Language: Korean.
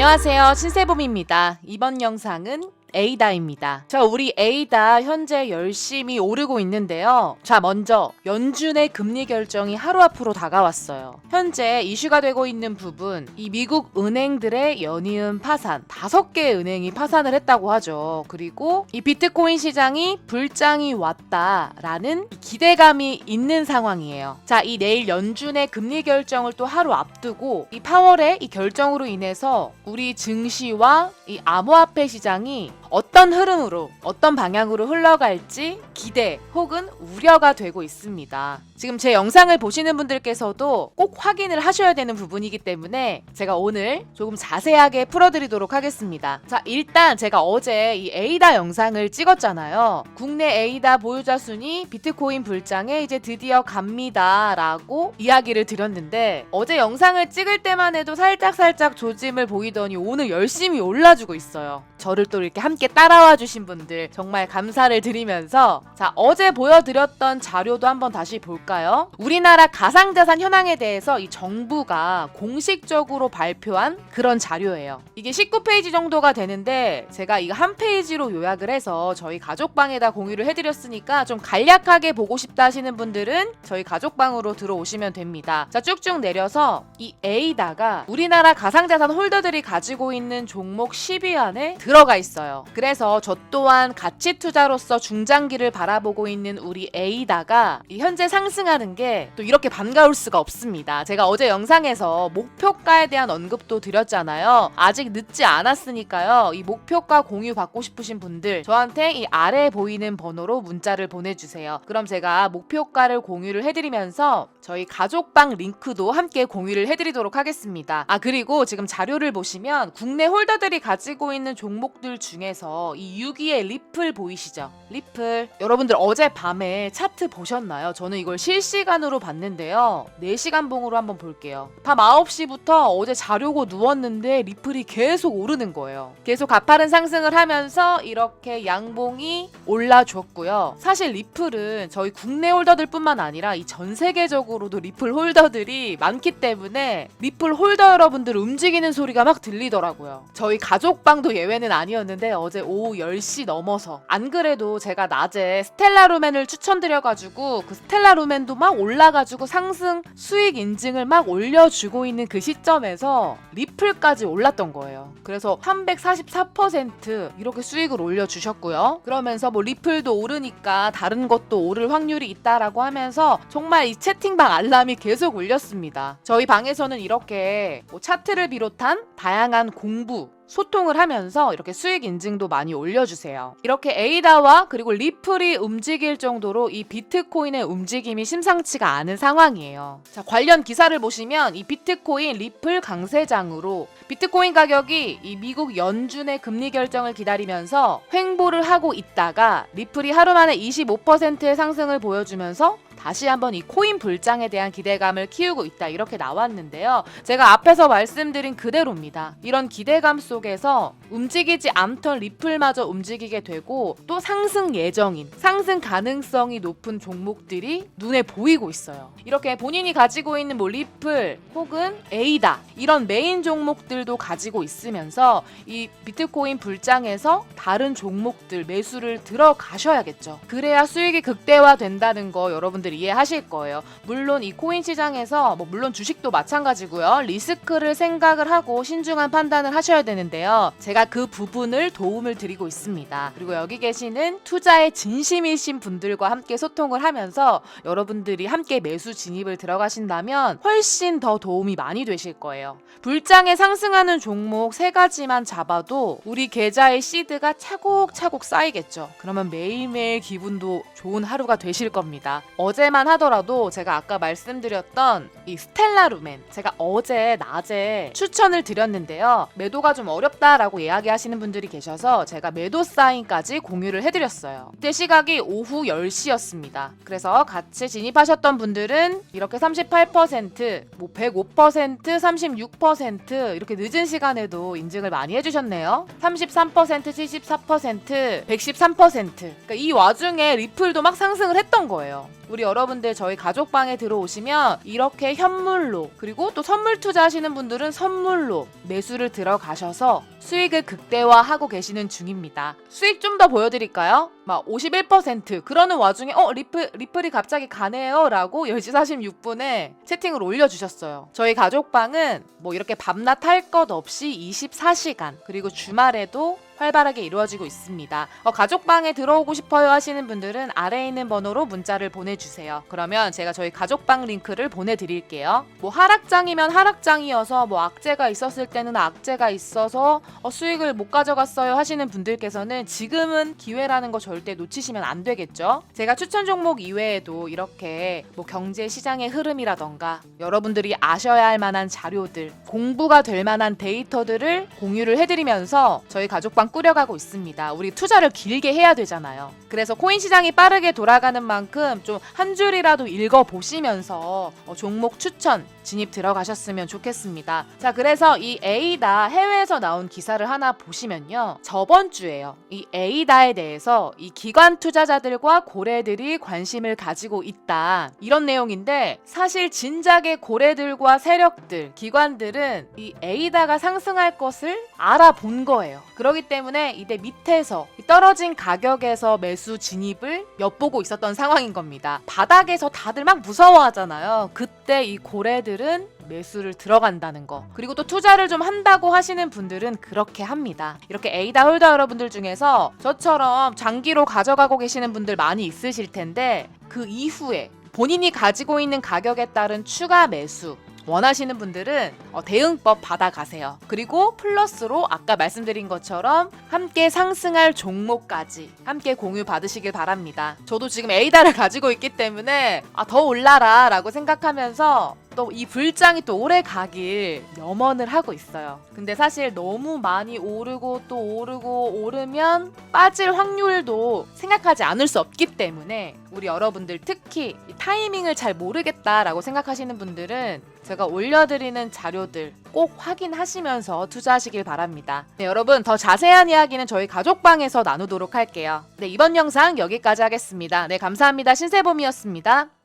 안녕하세요. 신세봄입니다. 이번 영상은 에이다입니다. 자, 우리 에이다 현재 열심히 오르고 있는데요. 자, 먼저 연준의 금리 결정이 하루 앞으로 다가왔어요. 현재 이슈가 되고 있는 부분, 이 미국 은행들의 연이은 파산, 다섯 개의 은행이 파산을 했다고 하죠. 그리고 이 비트코인 시장이 불장이 왔다라는 기대감이 있는 상황이에요. 자, 이 내일 연준의 금리 결정을 또 하루 앞두고 이 파월의 이 결정으로 인해서 우리 증시와 이 암호화폐 시장이 어떤 흐름으로 어떤 방향으로 흘러갈지 기대 혹은 우려가 되고 있습니다. 지금 제 영상을 보시는 분들께서도 꼭 확인을 하셔야 되는 부분이기 때문에 제가 오늘 조금 자세하게 풀어드리도록 하겠습니다. 자, 일단 제가 어제 이 에이다 영상을 찍었잖아요. 국내 에이다 보유자 순위 비트코인 불장에 이제 드디어 갑니다 라고 이야기를 드렸는데 어제 영상을 찍을 때만 해도 살짝살짝 조짐을 보이더니 오늘 열심히 올라주고 있어요. 저를 또 이렇게 함께 따라와 주신 분들 정말 감사를 드리면서 자 어제 보여드렸던 자료도 한번 다시 볼까요? 우리나라 가상자산 현황에 대해서 이 정부가 공식적으로 발표한 그런 자료예요. 이게 19페이지 정도가 되는데 제가 이거 한 페이지로 요약을 해서 저희 가족방에다 공유를 해드렸으니까 좀 간략하게 보고 싶다 하시는 분들은 저희 가족방으로 들어오시면 됩니다. 자 쭉쭉 내려서 이 A다가 우리나라 가상자산 홀더들이 가지고 있는 종목 10위 안에 들어 가 있어요. 그래서 저 또한 가치 투자로서 중장기를 바라보고 있는 우리 A다가 이 현재 상승하는 게 또 이렇게 반가울 수가 없습니다. 제가 어제 영상에서 목표가에 대한 언급도 드렸잖아요. 아직 늦지 않았으니까요. 이 목표가 공유 받고 싶으신 분들 저한테 이 아래 보이는 번호로 문자를 보내주세요. 그럼 제가 목표가를 공유를 해드리면서 저희 가족방 링크도 함께 공유를 해드리도록 하겠습니다. 아 그리고 지금 자료를 보시면 국내 홀더들이 가지고 있는 종 목들 중에서 이 6위의 리플 보이시죠? 리플 여러분들 어제 밤에 차트 보셨나요? 저는 이걸 실시간으로 봤는데요. 4시간 봉으로 한번 볼게요. 밤 9시부터 어제 자려고 누웠는데 리플이 계속 오르는 거예요. 계속 가파른 상승을 하면서 이렇게 양봉이 올라줬고요. 사실 리플은 저희 국내 홀더들 뿐만 아니라 이 전 세계적으로도 리플 홀더들이 많기 때문에 리플 홀더 여러분들 움직이는 소리가 막 들리더라고요. 저희 가족방도 예외는 아니었는데 어제 오후 10시 넘어서 안 그래도 제가 낮에 스텔라 루멘을 추천드려가지고 그 스텔라 루멘도 막 올라가지고 상승 수익 인증을 막 올려주고 있는 그 시점에서 리플까지 올랐던 거예요. 그래서 344% 이렇게 수익을 올려주셨고요. 그러면서 뭐 리플도 오르니까 다른 것도 오를 확률이 있다라고 하면서 정말 이 채팅방 알람이 계속 울렸습니다. 저희 방에서는 이렇게 뭐 차트를 비롯한 다양한 공부 소통을 하면서 이렇게 수익 인증도 많이 올려주세요. 이렇게 에이다와 그리고 리플이 움직일 정도로 이 비트코인의 움직임이 심상치가 않은 상황이에요. 자, 관련 기사를 보시면 이 비트코인 리플 강세장으로 비트코인 가격이 이 미국 연준의 금리 결정을 기다리면서 횡보를 하고 있다가 리플이 하루 만에 25%의 상승을 보여주면서 다시 한번 이 코인 불장에 대한 기대감을 키우고 있다 이렇게 나왔는데요. 제가 앞에서 말씀드린 그대로입니다. 이런 기대감 속에서 움직이지 않던 리플마저 움직이게 되고 또 상승 예정인 상승 가능성이 높은 종목들이 눈에 보이고 있어요. 이렇게 본인이 가지고 있는 뭐 리플 혹은 에이다 이런 메인 종목들도 가지고 있으면서 이 비트코인 불장에서 다른 종목들 매수를 들어가셔야겠죠. 그래야 수익이 극대화된다는 거 여러분들 이해하실 거예요. 물론 이 코인 시장에서 뭐 물론 주식도 마찬가지고요. 리스크를 생각을 하고 신중한 판단을 하셔야 되는데요. 제가 그 부분을 도움을 드리고 있습니다. 그리고 여기 계시는 투자에 진심이신 분들과 함께 소통을 하면서 여러분들이 함께 매수 진입을 들어가신다면 훨씬 더 도움이 많이 되실 거예요. 불장에 상승하는 종목 세 가지만 잡아도 우리 계좌의 시드가 차곡차곡 쌓이겠죠. 그러면 매일매일 기분도 좋은 하루가 되실 겁니다. 어제 만 하더라도 제가 아까 말씀드렸던 이 스텔라 루멘 제가 어제 낮에 추천을 드렸는데요. 매도가 좀 어렵다라고 이야기하시는 분들이 계셔서 제가 매도 사인까지 공유를 해드렸어요. 그때 시각이 오후 10시였습니다. 그래서 같이 진입하셨던 분들은 이렇게 38%, 뭐 105%, 36% 이렇게 늦은 시간에도 인증을 많이 해주셨네요. 33%, 74%, 113%. 그러니까 이 와중에 리플도 막 상승을 했던 거예요. 우리 여러분들 저희 가족방에 들어오시면 이렇게 현물로 그리고 또 선물 투자하시는 분들은 선물로 매수를 들어가셔서 수익을 극대화하고 계시는 중입니다. 수익 좀 더 보여드릴까요? 막 51% 그러는 와중에 어 리플 리플이 갑자기 가네요라고 10시 46분에 채팅을 올려주셨어요. 저희 가족방은 뭐 이렇게 밤낮 할 것 없이 24시간 그리고 주말에도 활발하게 이루어지고 있습니다. 어, 가족방에 들어오고 싶어요 하시는 분들은 아래에 있는 번호로 문자를 보내주세요. 그러면 제가 저희 가족방 링크를 보내드릴게요. 뭐 하락장이면 하락장이어서 뭐 악재가 있었을 때는 악재가 있어서 어, 수익을 못 가져갔어요 하시는 분들께서는 지금은 기회라는 거 절대 놓치시면 안 되겠죠. 제가 추천 종목 이외에도 이렇게 뭐 경제 시장의 흐름이라던가 여러분들이 아셔야 할 만한 자료들, 공부가 될 만한 데이터들을 공유를 해드리면서 저희 가족방 꾸려가고 있습니다. 우리 투자를 길게 해야 되잖아요. 그래서 코인 시장이 빠르게 돌아가는 만큼 좀 한 줄이라도 읽어 보시면서 어, 종목 추천 진입 들어가셨으면 좋겠습니다. 자, 그래서 이 에이다 해외에서 나온 기사를 하나 보시면요. 저번 주에요. 이 에이다에 대해서 이 기관 투자자들과 고래들이 관심을 가지고 있다. 이런 내용인데 사실 진작에 고래들과 세력들, 기관들은 이 에이다가 상승할 것을 알아본 거예요. 그렇기 때문에 이때 밑에서 이 떨어진 가격에서 매수 진입을 엿보고 있었던 상황인 겁니다. 바닥에서 다들 막 무서워하잖아요. 그때 이 고래들은 매수를 들어간다는 거. 그리고 또 투자를 좀 한다고 하시는 분들은 그렇게 합니다. 이렇게 에이다 홀더 여러분들 중에서 저처럼 장기로 가져가고 계시는 분들 많이 있으실 텐데 그 이후에 본인이 가지고 있는 가격에 따른 추가 매수 원하시는 분들은 어, 대응법 받아가세요. 그리고 플러스로 아까 말씀드린 것처럼 함께 상승할 종목까지 함께 공유 받으시길 바랍니다. 저도 지금 에이다를 가지고 있기 때문에 아, 더 올라라 라고 생각하면서 또 이 불장이 또 오래 가길 염원을 하고 있어요. 근데 사실 너무 많이 오르고 또 오르고 오르면 빠질 확률도 생각하지 않을 수 없기 때문에 우리 여러분들 특히 이 타이밍을 잘 모르겠다라고 생각하시는 분들은 제가 올려드리는 자료들 꼭 확인하시면서 투자하시길 바랍니다. 네, 여러분 더 자세한 이야기는 저희 가족방에서 나누도록 할게요. 네, 이번 영상 여기까지 하겠습니다. 네, 감사합니다. 신세범이었습니다.